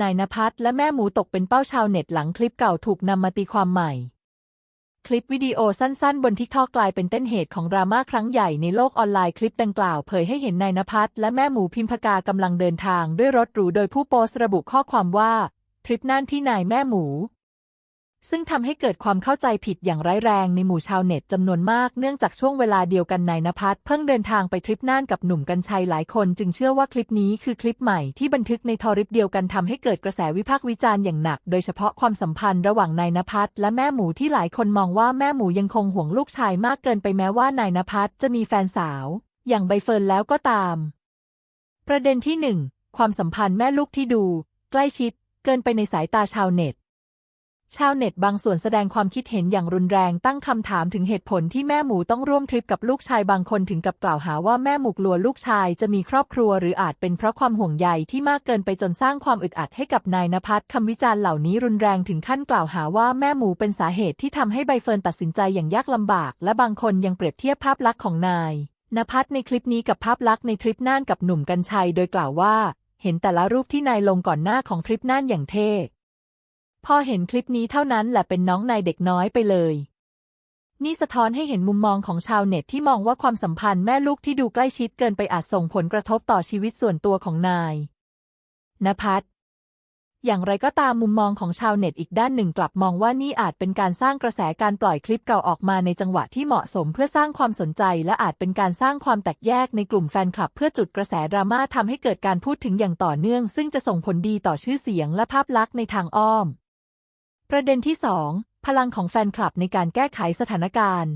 นายนภัสและแม่หมูตกเป็นเป้าชาวเน็ตหลังคลิปเก่าถูกนำมาตีความใหม่ คลิปวิดีโอสั้นๆ บนทิกทอกกลายเป็นต้นเหตุของดราม่าครั้งใหญ่ในโลกออนไลน์คลิปดังกล่าวเผยให้เห็นนายนภัสและแม่หมูพิมพกากำลังเดินทางด้วยรถหรูโดยผู้โพสต์ระบุข้อความว่า ทริปน่านที่นายแม่หมู ซึ่งทำให้เกิดความเข้าใจผิดอย่างร้ายแรงในหมู่ชาวเน็ตจำนวนมากเนื่องจากช่วงเวลาเดียวกันนายนภัสเพิ่งเดินทางไปทริปน่านกับหนุ่มกัญชัยหลายคนจึงเชื่อว่าคลิปนี้คือคลิปใหม่ที่บันทึกในทอริปเดียวกันทำให้เกิดกระแสวิพากษ์วิจารณ์อย่างหนัก โดยเฉพาะความสัมพันธ์ระหว่างนายนภัสและแม่หมูที่หลายคนมองว่าแม่หมูยังคงห่วงลูกชายมากเกินไปแม้ว่านายนภัสจะมีแฟนสาว อย่างใบเฟิร์นแล้วก็ตาม ประเด็นที่หนึ่งความสัมพันธ์แม่ลูกที่ดู ใกล้ชิด เกินไปในสายตาชาวเน็ต ชาวเน็ตบางส่วนแสดงความคิดเห็นอย่างรุนแรงตั้งคำถามถึงเหตุผลที่แม่หมูต้องร่วมทริปกับลูกชายบางคนถึงกับกล่าวหาว่าแม่หมูกลัวลูกชายจะมีครอบครัวหรืออาจเป็นเพราะความห่วงใยที่มากเกินไปจนสร้างความอึดอัดให้กับนายนภัสคำวิจารณ์เหล่านี้รุนแรงถึงขั้นกล่าวหาว่าแม่หมูเป็นสาเหตุที่ทำให้ใบเฟิร์นตัดสินใจอย่างยากลำบาก และบางคนยังเปรียบเทียบภาพลักษณ์ของนายนภัสในคลิปนี้กับภาพลักษณ์ในทริปน่านกับหนุ่มกัญชัย โดยกล่าวว่า เห็นแต่ละรูปที่นายลงก่อนหน้าของทริปน่านอย่างเท่ พอเห็นคลิปนี้เท่านั้นแหละเป็นน้องนายเด็กน้อยไปเลย นี่สะท้อนให้เห็นมุมมองของชาวเน็ตที่มองว่าความสัมพันธ์แม่ลูกที่ดูใกล้ชิดเกินไปอาจส่งผลกระทบต่อชีวิตส่วนตัวของนายนภัสอย่างไรก็ตามมุมมองของชาวเน็ตอีกด้านหนึ่งกลับมองว่านี่อาจเป็นการสร้างกระแสการปล่อยคลิปเก่าออกมาในจังหวะที่เหมาะสมเพื่อสร้างความสนใจ และอาจเป็นการสร้างความแตกแยกในกลุ่มแฟนคลับ เพื่อจุดกระแสดราม่าทำให้เกิดการพูดถึงอย่างต่อเนื่อง ซึ่งจะส่งผลดีต่อชื่อเสียงและภาพลักษณ์ในทางอ้อม ประเด็นที่ 2 พลังของแฟนคลับในการแก้ไขสถานการณ์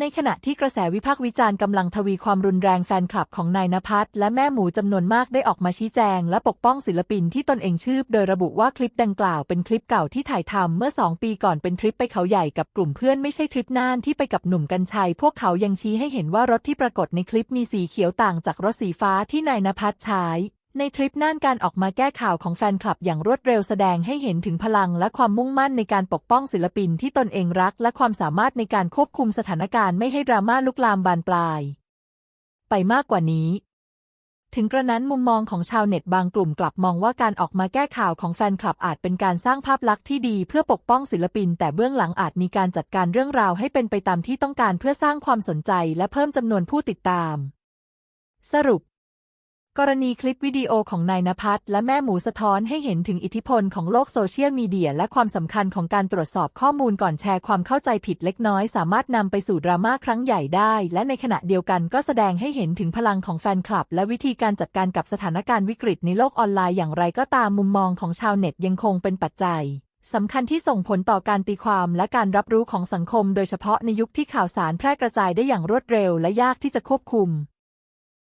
ในขณะที่กระแสวิพากษ์วิจารณ์กำลังทวีความรุนแรงแฟนคลับของนายนภัสและแม่หมูจำนวนมากได้ออกมาชี้แจง และปกป้องศิลปินที่ตนเองชื่อโดยระบุว่าคลิปดังกล่าวเป็นคลิปเก่าที่ถ่ายทำเมื่อ 2 ปีก่อนเป็นทริปไปเขาใหญ่กับกลุ่มเพื่อนไม่ใช่ทริปน่านที่ไปกับหนุ่มกัญชัย พวกเขายังชี้ให้เห็นว่ารถที่ปรากฏในคลิปมีสีเขียวต่างจากรถสีฟ้าที่นายนภัสใช้ ในทริปน่านการออกมาแก้ข่าวของแฟนคลับอย่างรวดเร็วแสดงให้เห็นถึงพลังและความมุ่งมั่นในการปกป้องศิลปินที่ตนเองรัก และความสามารถในการควบคุมสถานการณ์ไม่ให้ดราม่าลุกลามบานปลาย ไปมากกว่านี้ ถึงกระนั้นมุมมองของชาวเน็ตบางกลุ่มกลับมองว่าการออกมาแก้ข่าวของแฟนคลับอาจเป็นการสร้างภาพลักษณ์ที่ดีเพื่อปกป้องศิลปิน แต่เบื้องหลังอาจมีการจัดการเรื่องราวให้เป็นไปตามที่ต้องการเพื่อสร้างความสนใจและเพิ่มจำนวนผู้ติดตาม สรุป กรณีคลิปวิดีโอของนายนภัสและแม่หมูสะท้อนให้เห็นถึงอิทธิพลของโลกโซเชียลมีเดีย และความสำคัญของการตรวจสอบข้อมูลก่อนแชร์ความเข้าใจผิดเล็กน้อย สามารถนำไปสู่ดราม่าครั้งใหญ่ได้ และในขณะเดียวกันก็แสดงให้เห็นถึงพลังของแฟนคลับ และวิธีการจัดการกับสถานการณ์วิกฤตในโลกออนไลน์อย่างไรก็ตามมุมมองของชาวเน็ตยังคงเป็นปัจจัยสำคัญที่ส่งผลต่อการตีความและการรับรู้ของสังคม โดยเฉพาะในยุคที่ข่าวสารแพร่กระจายได้อย่างรวดเร็ว และยากที่จะควบคุม